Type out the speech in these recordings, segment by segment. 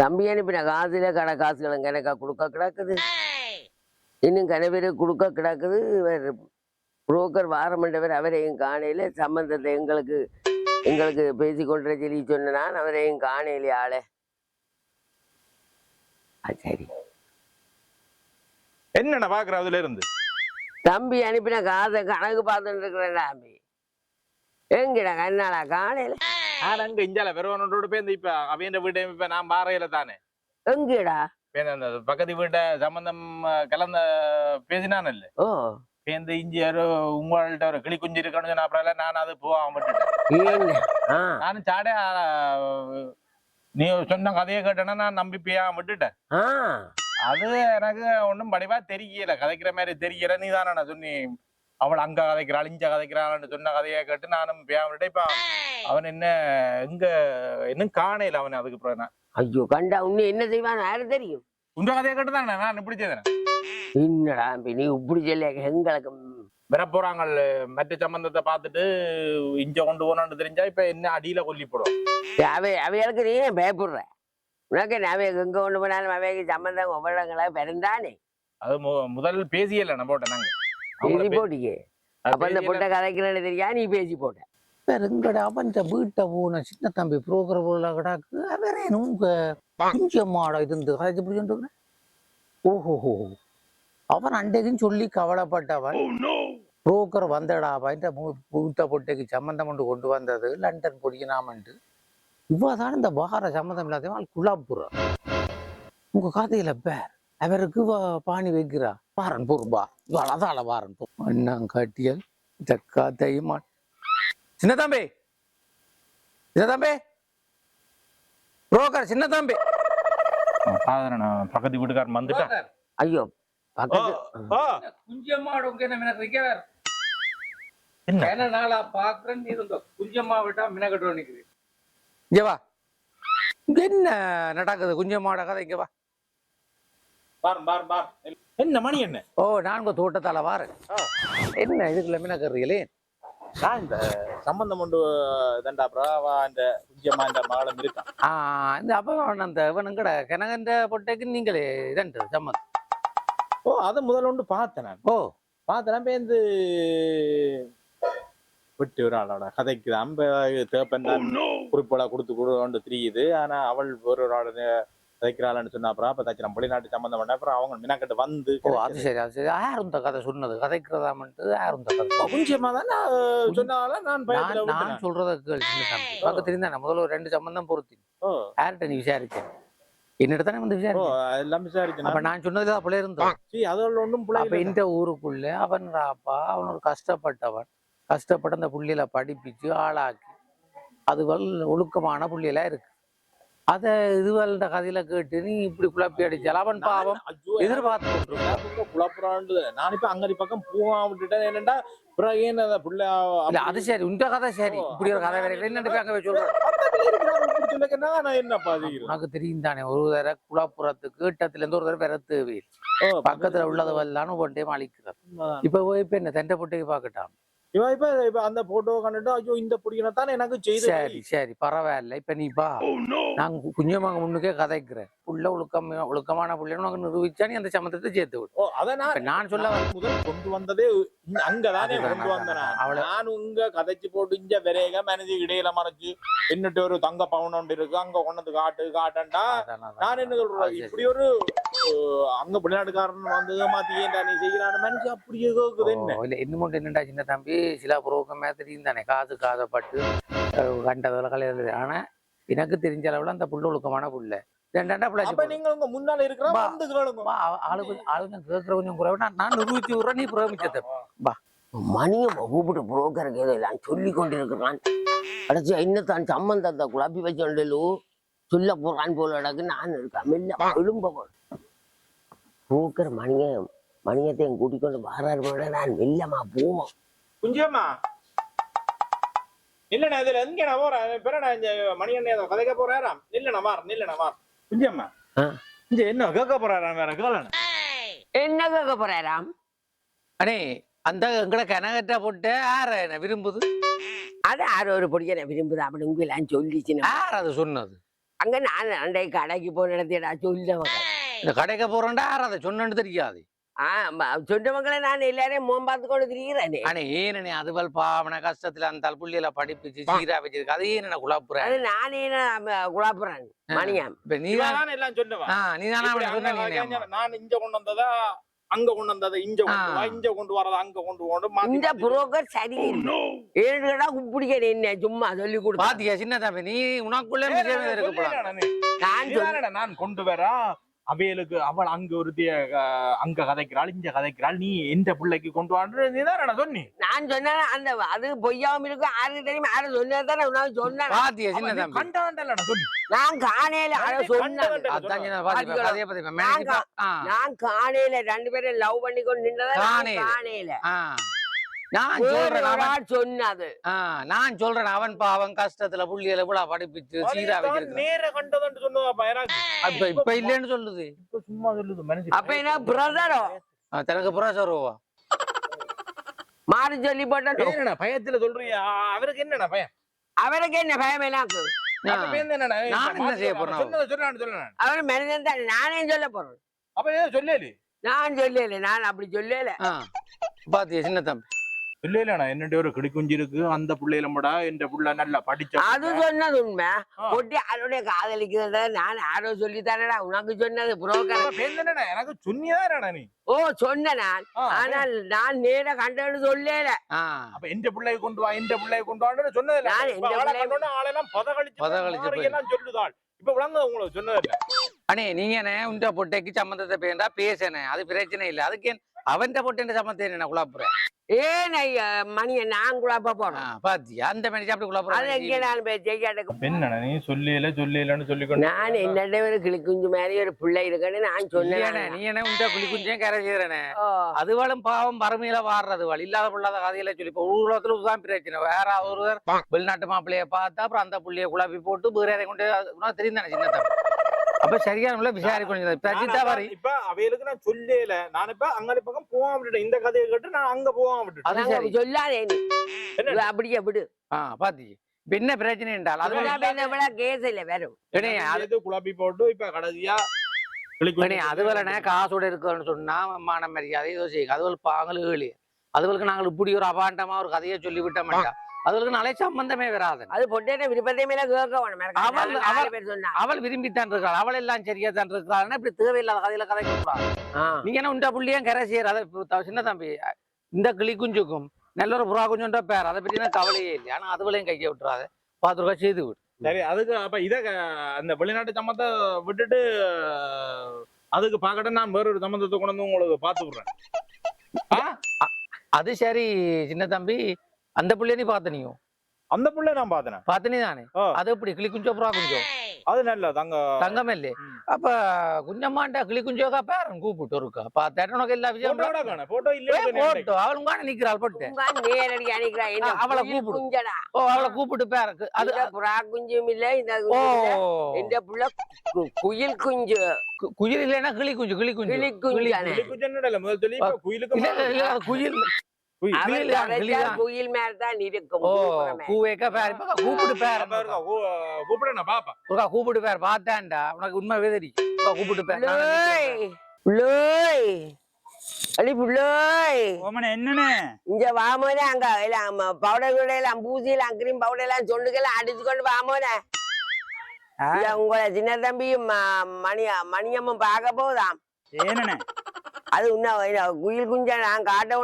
தம்பி அனுப்பின காசுல கடை காசுகளும் கணக்கா கொடுக்க கிடக்குது. இன்னும் கனவேரு கொடுக்க கிடக்குது. இவர் புரோக்கர் வாரமண்டவர் அவரையும் காணையில சம்பந்தத்தை எங்களுக்கு எங்களுக்கு பேசி கொண்டு சொல்லி சொன்ன நான் அவரையும் காணையிலே ஆளே. சரி. என்னென்ன பாக்குற அதுல இருந்து தம்பி அனுப்பின காசை கணக்கு பார்த்துட்டு இருக்கிறேன் தம்பி. எங்கடா கண்ணாடா காணையில நான் அங்க இஞ்சால பெருவனோட பேருந்து இப்ப அவையண்ட வீட்டை இப்ப நான் பாறையில தானே எங்கடா பக்கத்து வீட்டை சம்பந்தம் கலந்த பேசினானல்ல ஓ பேருந்து இஞ்சி யாரோ உங்கள்ட்ட ஒரு கிளி குஞ்சு இருக்கணும்னு சொன்ன அப்புறம் நான் அது போகாம விட்டுட்டேன் நானும் சாடே நீ சொன்ன கதையை கேட்டேன்னா நான் நம்பி பேயாம விட்டுட்டேன் அது எனக்கு ஒன்றும் படிவா தெரியல கதைக்கிற மாதிரி தெரியல நீ தானே சொன்னி அவள் அங்க கதைக்கிறாள் இஞ்ச கதைக்கிறாள்னு சொன்ன கதையை கேட்டு நானும் விட்டேன் இப்ப அவன் என்ன எங்க இன்னும் காணையில அவன் அதுக்கு அப்புறம் நான். ஐயோ கண்டா உன்னை என்ன செய்வான் யாரும் தெரியும்? உங்க கதையை கேட்டு தானே நான் இப்படி செய்தேன். என்னடா நீ இப்படி சொல்ல எங்களுக்கு ம், வர போறாங்க மற்ற சம்பந்தத்தை பார்த்துட்டு இஞ்ச கொண்டு போனான்னு தெரிஞ்சா இப்ப என்ன அடியில கொல்லி போடும் அவை அவைகளுக்கு நீ பயப்படுற? உனக்கு அவை எங்க கொண்டு போனாலும் அவைக்கு சம்பந்தம் ஒவ்வொருங்களா பிறந்தானே அது முதல் பேசியல நம்ம நாங்க. பேசி அவங்கள பே- போட்டிக்கு அது அப்ப அந்த. பொட்டை கதைக்கிறேன்னு தெரியா? நீ பேசி போட்ட. பெருங்கட அவன் வீட்டை போன சின்ன தம்பி புரோக்கர் போல கிடாக்கு. அவரே உங்க குஞ்சமாட இருந்து. கதைச்சு இப்படி சொல்லிட்டு ஓஹோஹோ. அவன் அண்டைக்குன்னு சொல்லி கவலைப்பட்டவன். புரோக்கர் வந்தடா. பையன் வீட்டை பொட்டைக்கு சம்மந்தம் கொண்டு கொண்டு வந்தது. லண்டன் பொடியினாமன்ட்டு இவ்வாதான் இந்த வார சம்மந்தம் இல்லாதவன். குழாப்புறான் உங்க கதையில பேர். அவருக்கு வ- பாணி வைக்கிறா. வாரன் பொறுப்பா அதால வாரன் அண்ணாங் காட்டியல் இந்த கதையுமா சின்ன தம்பி! சின்ன தம்பி! புரோக்கர் சின்ன தம்பி! பக்கத்து வீட்டுக்காரன் வந்துட்டான் ஐயோ என்ன நாளா பாக்குறேன் இருந்தோம் குஞ்சம்மா விட்டா மினக்கட்டு நிக்குது. இங்க வா. என்ன நடக்குது குஞ்சம்மாட கதை? இங்க வா. என்ன மணி என்ன? ஓ நான் உங்க தோட்டத்தால வாரு என்ன இதுக்குள்ள மினக்கறீங்களே நான் இந்த சம்பந்தம் கொண்டு தண்டாப்புறா அவ அந்த குஞ்சம்மா இந்த மகளும் இருக்கான். ஆ இந்த அப்ப அந்த இவனுங்கட கிணகன்ற பொட்டைக்கு நீங்களே இதன்று சம்மந்தம் ஓ அதை முதல்ல ஒன்று பார்த்தேன் நான். ஓ. பார்த்தேன் பேருந்து விட்டு ஒரு ஆளோட கதைக்கு அம்ப தேப்பன் தான் குறிப்போட கொடுத்து கொண்டு தெரியுது. ஆனா அவள் ஒரு ஒரு ஆளோட கதைக்கிறாள்னு சொன்னா அப்புறம் அப்ப தச்சு நம்ம வெளிநாட்டு சம்பந்தம் பண்ண அப்புறம் அவங்க மினாக்கிட்ட வந்து ஓ அது சரி அது சரி. யார் இந்த கதை சொன்னது? கதைக்கிறதாமன்ட்டு யார் இந்த கதை? குஞ்சம்மா தான் சொன்னால நான் நான் நான். சொல்றத கேள் சின்ன தம்பி பக்கத்துல இருந்தா முதல்ல ஒரு ரெண்டு சம்பந்தம் பொருத்தி. யார்கிட்ட நீ விசாரிச்சேன் என்னிட்ட தானே வந்து விசாரிச்சேன். அப்ப நான் சொன்னது அப்பல இருந்தோம் அதோட ஒன்றும் அப்ப இந்த ஊருக்குள்ள அவன் ராப்பா அவன் ஒரு கஷ்டப்பட்டவன். கஷ்டப்பட்டு அந்த புள்ளியில படிப்பிச்சு ஆளாக்கி அதுவல் ஒழுக்கமான புள்ளியெல்லாம் இருக்கு. அத இதுவல்ன்ற கதையில கேட்டு நீ இப்படி குழப்பி அடிச்சால் அவன் பாவம் எதிர்பார்த்து கொண்டிருக்கான். நான் இப்ப அங்கடி பக்கம் போகாம விட்டுட்டேன். என்னடா பிறகு ஏன் அந்த புள்ள அது சரி உண்ட கதை சரி. இப்படி ஒரு கதை வேற போய் அங்க சொல்றேன்? சொல்லிக்க நான் என்ன பாதிக்கிறேன்? உனக்கு தெரியும் தானே ஒரு தடவை குழப்புறத்துக்கு இட்டத்துல இருந்து ஒரு தடவை பெற தேவையில்லை பக்கத்துல உள்ளதெல்லாம் ஒன் டைம் அழிக்கிறார் இப்ப போய் இப்ப என்ன தெண்டை பொட்டைக்கு பாக்கட்டான் இவன் இப்ப இப்ப அந்த போட்டோ கண்டுட்டு ஐயோ இந்த புடிக்கணும் தானே எனக்கு செய்து சரி சரி பரவாயில்ல. இப்ப நீ பா நான் கு- குஞ்சமாங்க முன்னுக்கே கதைக்கிறேன். புள்ள ஒழுக்கம் ஒழுக்கமான புள்ளைன்னு உனக்கு நிரூபிச்சா நீ அந்த சம்மந்தத்தை சேர்த்து விடு. ஓ அத நான் சொல்ல முதல் கொண்டு வந்ததே அங்கதானே கொண்டு வந்தேன். அவள- நான் உங்க கதைச்சு போட்டு இங்க விரைக மனது இடையில மறைச்சு என்னட்டு ஒரு தங்க பவுன் ஒன்று இருக்கு. அங்க கொண்டது காட்டு காட்டண்டா அதான், அதான், நான் என்ன சொல்றேன். இப்படி ஒரு அங்க வெளிநாட்டுக்காரன் வந்து ஏமாத்தி ஏன்டா நீ செய்யறான மனுஷன் அப்படியே கேக்குது என்ன? இல்ல இன்னும் என்னடா சின்ன தம்பி சில புரோக்கமே தெரியும் தானே காசு காதப்பட்டு கண்டதில் கலையில ஆனா எனக்கு தெரிஞ்ச அளவுல அந்த புள்ள ஒழுக்கமான புள்ள ரெண்டாண்டா அப்ப பிள்ளை நீங்க உங்க முன்னால இருக்கிற பா. வந்து கேளுங்க ஆளுக்கு ஆளுங்க கேட்கற கொஞ்சம் குறைவு. நான் நிரூபிச்சு விடுறேன் நீ பிரமிச்சத மணியை கூப்பிட்டு புரோக்கருக்கு ஏதோ எல்லாம் சொல்லி கொண்டிருக்கிறான். கடைசி இன்னத்தான் சம்பந்தத்தை குழப்பி வச்சோண்டலு சொல்ல போறான் போல இடக்கு நான் இருக்கேன் மெல்ல எழும்ப புரோக்கர் மணிய மணியத்தையும் கூட்டிக் கொண்டு வாராரு நான் மெல்லமா போவோம். குஞ்சியம்மா. இல்லண்ணா இதுல எங்க நான் போறேன் பிறடா இந்த மணி அண்ணே ஏதோ கதைக்க போறாராம் நில்லண்ணா மார் நில்லண்ணா மார் குஞ்சியம்மா. ஆ. இங்க என்ன கேட்க போறாராம் வேற? கேளண்ணா. என்ன கேட்க போறாராம்? அண்ணே அந்த எங்கட கனகட்ட போட்டு யார என்ன விரும்புது? அது யாரோ ஒரு பொடியனை விரும்புது அப்படி உங்க எல்லாம் சொல்லிச்சுன்னு. யார் அது சொன்னது? அங்க நான் அன்றைக்கு கடைக்கு போன இடத்தையடா சொன்னவங்க இந்த கடைக்கு போறேன்டா யார் அதை சொன்னு தெரியாது சொன்னவங்களை நான் எல்லாரையும் மோம் பார்த்து கொண்டு திரிகிறேனே ஆனா ஏனே அதுவல் பாவன கஷ்டத்துல அந்த புள்ளியில படிப்பிச்சு சீரா வச்சிருக்கு அது ஏன் குழப்புற. அது நானே குழப்புறேன் மணியாம். இப்ப நீ இவன் எல்லாம் சொன்னவன். நீ தானே நான் இங்க கொண்டு வந்ததா அங்க கொண்டு வந்ததை இங்க கொண்டு. இங்க கொண்டு வரதை அங்க கொண்டு மாத்தி இந்த புரோக்கர் சரியில்லை. ஏழுடா பிடிக்க என்ன சும்மா சொல்லி கொடுத்தா. பாத்தியா சின்ன தம்பி நீ உனக்குள்ள நான் நானு. கொண்டு வரா அவைகளுக்கு அவள் அங்க ஒருத்திய அங்க கதைக்கிறாள் இங்க கதைக்கிறாள். நீ எந்த பிள்ளைக்கு கொண்டு வான்னு சொன்னி. நான் சொன்னேன் அந்த அது பொய்யாவும் இருக்கும் யாருக்கு தெரியும்? யாரும் சொன்னதானே உனக்கு சொன்னேன். பாத்தியா சின்ன கண்டாண்டல சொன்னி. நான் காணையில சொன்னேன். நான் காணையில ரெண்டு பேரும் லவ் பண்ணி கொண்டு நின்றதா காணையில. நான் சொல்றேன் அவன் சொன்னது. நான் சொல்றேன் அவன் பாவன் கஷ்டத்துல புள்ளியில இவ்வளவு படிப்பிச்சு சீரா அவன் வச்சிருக்கு நேர கண்டதுன்னு எனக்கு இப்ப இப்ப இல்லன்னு சொல்லுது. இப்ப சும்மா சொல்லுது அப்ப என்ன பிரதரோ தனக்கு புரோசரோவா மாறி சொல்லி என்னண்ணா பயத்துல சொல்றியா? அவருக்கு என்னண்ணா பயம்? அவருக்கு என்ன பயம் எனக்கு? நான் என்ன செய்ய போறேன்? அவன்? சொன்னதை அவர் மனிதன் தான் நானே சொல்ல போறேன். அப்ப சொல்லலி நான் சொல்லல நான் அப்படி சொல்லல. பாத்தியா சின்ன தம்பி? இல்ல என்னட்டு ஒரு கிளிக்குஞ்சு இருக்கு. அந்த புள்ளையில முடா இந்த புள்ள நல்லா படிச்ச அது சொன்னது உண்மை. ஆ. பொட்டி யாருடைய காதலிக்கிறத நான் யாரோ சொல்லி தரடா உனக்கு சொன்னது புரோக்கர். எனக்கு சொன்னியாரா நீ? ஓ சொன்ன நான் ஆனால் நான் நேர கண்டன்னு சொல்லல. அப்ப எந்த பிள்ளையை கொண்டு வா எந்த பிள்ளையை கொண்டு வான்னு சொன்னதில்ல நான் எந்த கண்டோன்னே ஆளெல்லாம் பதகளிச்சு பதகளிச்சு மாறி போய். எல்லாம் சொல்லுதாள். இப்ப விளங்க உங்களுக்கு சொன்னதில்ல அண்ணே நீங்க என்ன உண்ட பொட்டைக்கு சம்மந்தத்தை பேசனே. அது பிரச்சனை இல்ல. அதுக்கு அவன் பொட்டை சம்மந்தத்தை என்ன குழப்புற ஏன் ஐயா மணிய நான் ஆ, போறோம். பாத்தியா? அந்த மனுஷன் அப்படி அது எங்க நான் போய் செய்யாட்டுக்கு என்னண்ணா நீ சொல்லியல சொல்லியலன்னு சொல்லிக்கொண்டு நான் என்னட்ட ஒரு கிளி குஞ்சு மாதிரி ஒரு பிள்ளை இருக்குன்னு நான் சொன்னேன். நீ என்ன உண்ட குழி குஞ்சேன் கரை செய்யறனே ஓ, அதுவளும் பாவம் வறுமையில வாடுறது. வழி இல்லாத பிள்ளாத கதையில சொல்லி இப்போ உலகத்துல இதுதான் பிரச்சனை. வேற ஒருவர் வெளிநாட்டு மாப்பிள்ளைய பார்த்தா அப்புறம் அந்த புள்ளைய குழப்பி போட்டு வேற கொண்டு உனக்கு தெரியும் தானே சின்ன தம்பி அப்ப சரியான முறையில விசாரிக்கணும். பிரஜிதா நான் வரி. இப்ப அவைகளுக்கு நான் சொல்லல. நான் இப்ப அங்க பக்கம் போகாம விட்டுட்டேன். இந்த கதையை கேட்டு நான் அங்க போகாம விட்டுட்டேன். சொல்லாதே அப்படியே விடு. ஆ பாத்தி என்ன பிரச்சனை என்றால் அது கேஸ் இல்ல வரும் இணைய, அது- அது குழப்பி போட்டு இப்ப கடைசியா அதுவரை காசோட இருக்குன்னு சொன்னா மான மரியாதை ஏதோ செய்யுங்க. அதுவள் பாங்கல் ஏழு அதுவளுக்கு நாங்கள் இப்படி ஒரு அபாண்டமா ஒரு கதையை சொல்லி விட்ட மாட்டோம் அதுவளுக்கு நாளே சம்பந்தமே வராது. அது பொட்டேட்ட விருப்பத்தை மேல கேட்க வேணும். அவள்- நாலு அவள்- பேர் சொன்னா. அவள் விரும்பித்தான் இருக்காள் அவள் எல்லாம் சரியா தான் இருக்காள் இப்படி தேவையில்லாத கதையில கதைக்க கூடாது. நீங்க என்ன உண்டா புள்ளியும் கரை செய்யற அதை சின்ன தம்பி இந்த கிளி குஞ்சுக்கும் நல்ல ஒரு புறா குஞ்சுன்ற பேர். அதை பத்தி கவலையே இல்லை. ஆனா அதுவளையும் கைக்க விட்டுறாது. பாத்துருக்கா செய்து விடு. சரி அதுக்கு அப்ப இத அந்த வெளிநாட்டு சம்மத்தை விட்டுட்டு அதுக்கு பாக்கட்ட நான் வேற ஒரு சம்மந்தத்தை கொண்டு வந்து உங்களுக்கு பாத்து விடுறேன். ஆ? அது சரி சின்ன தம்பி. அந்த புள்ளைய நீ பார்த்த நீயும் அந்த புள்ளை நான் பார்த்தேன். பார்த்த நீ தானே. அது எப்படி? கிளி குஞ்சோ புறா குஞ்சோ அது நல்ல தங்க தங்கம் இல்லே ம். அப்ப குஞ்சம்மாண்ட கிளி குஞ்சோக்கா பேரன் கூப்பிட்டு இருக்கா பார்த்தேன் உனக்கு எல்லா காண போட்டோ இல்ல போட்டோ அவளும் காண நிக்கிறாள் போட்டு. அவளை கூப்பிடு. குஞ்சடா? ஓ அவளை கூப்பிட்டு பேருக்கு அது புறா குஞ்சும் இல்ல இந்த ஓ. குஞ்சு. இந்த புள்ள குயில் குஞ்சு. குயில் இல்லைன்னா கிளி குஞ்சு கிளி குஞ்சு கிளி அது குயில் குயில். அவன் கிளியா, கரைச்சா கிளியா. குயில்? மேல தான் இருக்கும் ஓ. கூவேக்க பேர். கூப்பிட்டு பேர் பாப்பா. ஒருக்கா கூப்பிட்டு பேர். பார்த்தேன்டா. உனக்கு உண்மை வேதரி கூப்பிட்டு பேர். புள்ளோய். அடி புள்ளோய். ஓமனே இங்க வாமோனே அங்க எல்லாம் பவுடர் கூட எல்லாம் பூசி எல்லாம் கிரீம் பவுடர் எல்லாம் சொண்டுக்கெல்லாம் அடிச்சு கொண்டு வாமோனே உங்களை சின்ன தம்பி ம- மணி மணியம்மன் பார்க்க போதாம். ஏனண்ணே அது இன்னும் குயில் குஞ்சா நான் காட்ட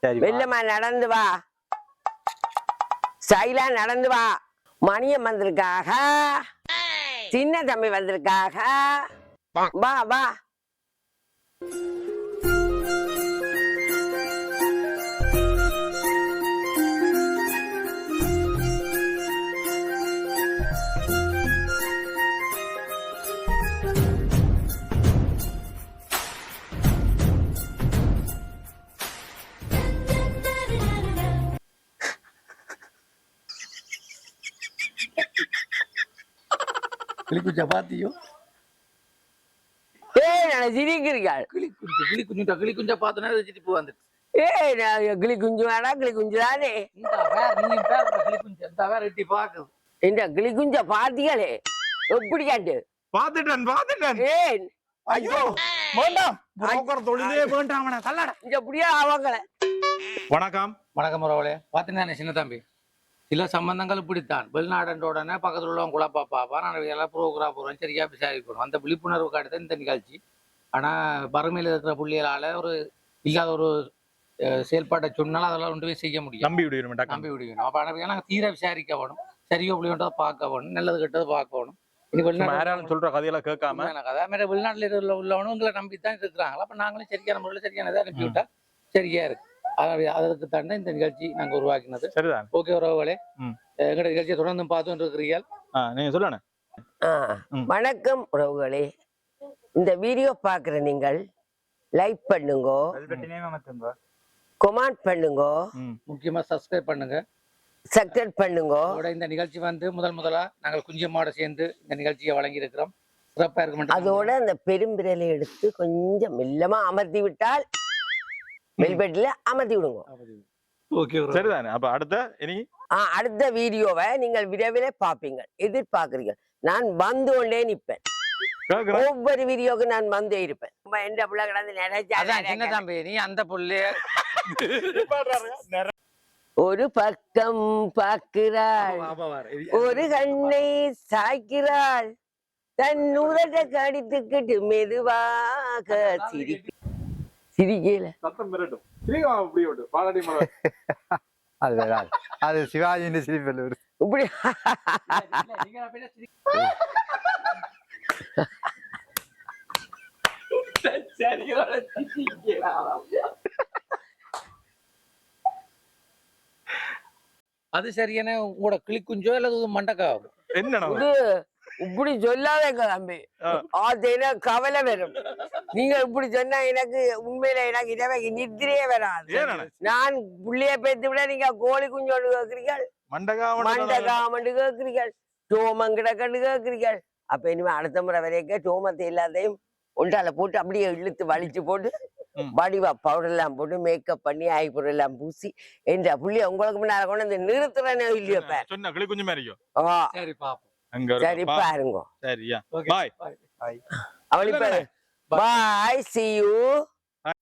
சரி வெள்ளமா நடந்து வா. ஸ்டைலா நடந்து வா. மணியம் வந்திருக்காக. சின்ன தம்பி வந்திருக்காக. வா வா. குஞ்சா ஏய் நான் சிரிக்கிறீர்கள். கிளி குஞ்சு கிளி குஞ்சுட்டா கிளி குஞ்சா பார்த்தனா சிரிப்பு வந்துட்டு ஏய் நான் கிளி குஞ்சு வேடா கிளி குஞ்சு தானே. இந்த வேற நீ பேர் கிளி குஞ்சு இந்த வேற எட்டி பாக்குது இந்த கிளிகுஞ்ச பாத்திகளே எப்படி கண்டு? பாத்துட்டேன் பாத்துட்டேன். ஏன் ஐயோ வேண்டாம். புரோக்கர் தொழிலே வேண்டாம் அவனை தள்ளாட. இங்க அப்படியே அவங்கள வணக்கம். வணக்கம் உறவுகளே பார்த்தீங்கன்னா சின்ன தம்பி? சில சம்பந்தங்கள் இப்படித்தான். வெளிநாடுன்ற உடனே பக்கத்தில் உள்ளவங்க குழப்பா பார்ப்பான். நான் எல்லாம் ப்ரோக்ராம் போகிறோம் சரியா விசாரிக்கணும். அந்த விழிப்புணர்வு காட்டுதான் இந்த நிகழ்ச்சி. ஆனால் வறுமையில் இருக்கிற புள்ளிகளால் ஒரு இல்லாத ஒரு செயல்பாட்டை சொன்னாலும் அதெல்லாம் ஒன்றுமே செய்ய முடியும் நம்பி விடுவோம் டக்கு நம்பி விடுவேணும் அப்போ ஆனால் நாங்கள் தீர விசாரிக்க வேணும். சரியோ புள்ளியோன்றதை பார்க்க வேணும். நல்லது கெட்டது பார்க்க வேணும். யாராலும் சொல்ற கதையெல்லாம் கேட்காம. அதே மாதிரி வெளிநாட்டில் உள்ள உள்ளவனும் உங்களை நம்பி தான் இருக்கிறாங்களா அப்போ நாங்களும் சரியான முறையில் சரியானதை அனுப்பிவிட்டா சரியா இருக்கு. அதற்கு தான் இந்த நிகழ்ச்சி நாங்கள் உருவாக்கினது. சரிதான். ஓகே உறவுகளே. எங்களுடைய நிகழ்ச்சியை தொடர்ந்து பார்த்துட்டு இருக்கிறீர்கள். நீங்க சொல்லணும். வணக்கம் உறவுகளே. இந்த வீடியோ பார்க்குற நீங்கள் லைக் பண்ணுங்கோ. கொமெண்ட் பண்ணுங்கோ. முக்கியமா சப்ஸ்கிரைப் பண்ணுங்க. சப்ஸ்கிரைப் பண்ணுங்கோ. இந்த நிகழ்ச்சி வந்து முதல் முதலா நாங்கள் குஞ்சியம்மாவோட சேர்ந்து இந்த நிகழ்ச்சியை வழங்கி இருக்கிறோம் சிறப்பா இருக்க மட்டும் அதோட அந்த பெரும்பிரலை எடுத்து கொஞ்சம் மெல்லமா அமர்த்தி விட்டால் மெல்பெட்ல அமர்த்தி விடுங்க. ஓகே சரிதானே? அப்ப அடுத்த இனி? அடுத்த வீடியோவை நீங்கள் விரைவில் பார்ப்பீங்க. எதிர்பார்க்குறீங்க நான் வந்து கொண்டே நிற்பேன். ஒவ்வொரு வீடியோக்கு நான் வந்தே இருப்பேன். எந்த பிள்ளை கிடந்து தம்பி நீ அந்த புள்ளைய ஒரு பக்கம் பார்க்கிறாள் ஒரு கண்ணை சாய்க்கிறாள். தன் உதட்ட கடித்துக்கிட்டு மெதுவாக சிரி சிரிக்கல. சத்தம் மிரட்டும். சரிங்க அப்படி விட்டு பாலாடி மலர். அது வேற ஆள். அது சிவாஜியின் சிரிப்பில் ஒரு இப்படி. அது சரியான உங்களோட கிளிக்குஞ்சோ அல்லது மண்டக்காவோ? என்ன இது இப்படி சொல்லாதங்க தம்பி ஆ. அது எனக்கு கவலை வரும். நீங்க இப்படி சொன்னா எனக்கு உண்மையில எனக்கு இதவே நித்திரையே வராது. நான் புள்ளைய பேத்து விட நீங்க கோழி குஞ்சோண்டு கேக்குறீர்கள் மண்டகா மண்டகாமண்டு கேக்குறீர்கள் டோமம் கிடக்கண்டு கேக்குறீர்கள் அப்ப இனிமே அடுத்த முறை வரைக்கும் டோமத்தை எல்லாத்தையும் ஒன்றால போட்டு அப்படியே இழுத்து வலிச்சு போட்டு. வடிவா பவுடர் எல்லாம் போட்டு மேக்கப் பண்ணி ஐபுரம் எல்லாம் பூசி என்ற புள்ளிய உங்களுக்கு முன்னால கொண்டு வந்து நிறுத்துறேனே இல்லையோ இப்ப? சொன்ன கிளி குஞ்சு மாதிரி இருக்கும் ஆ, சரி பாப்போம். பாருங்க. சரியா. அவள் இப்ப Bye. See you.